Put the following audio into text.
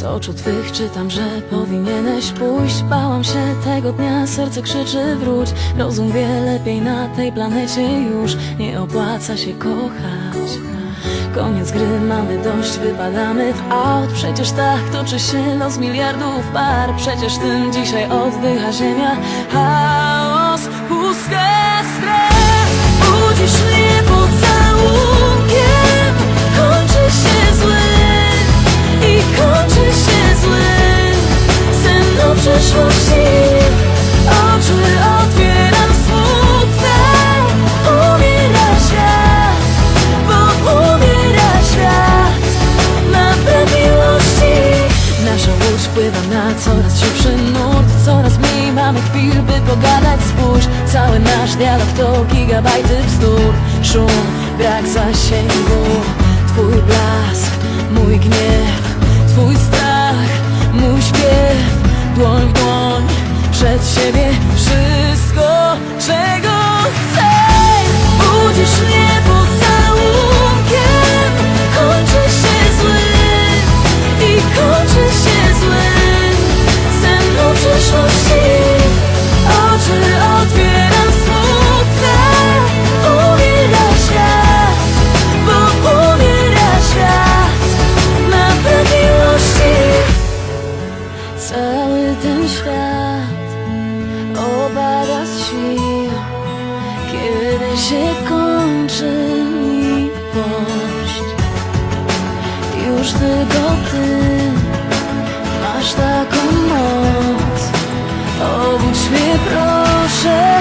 Z oczu twych czytam, że powinieneś pójść. Bałam się tego dnia, serce krzyczy wróć. Rozum wie lepiej na tej planecie już. Nie opłaca się kochać. Koniec gry, mamy dość, wypadamy w aut. Przecież tak toczy się los miliardów par Przecież tym dzisiaj oddycha ziemia. Chaos, pustka, strach Budzisz mnie coraz szybszy nurt Coraz mniej mamy chwil, by pogadać Spójrz, cały nasz dialog to gigabajty bzdur. Szum, brak zasięgu. Twój blask, mój gniew. Twój strach, mój śpiew. Dłoń w dłoń, przed siebie świat opada z sił Kiedy się kończy miłość Już tylko ty masz taką moc. Obudź mnie proszę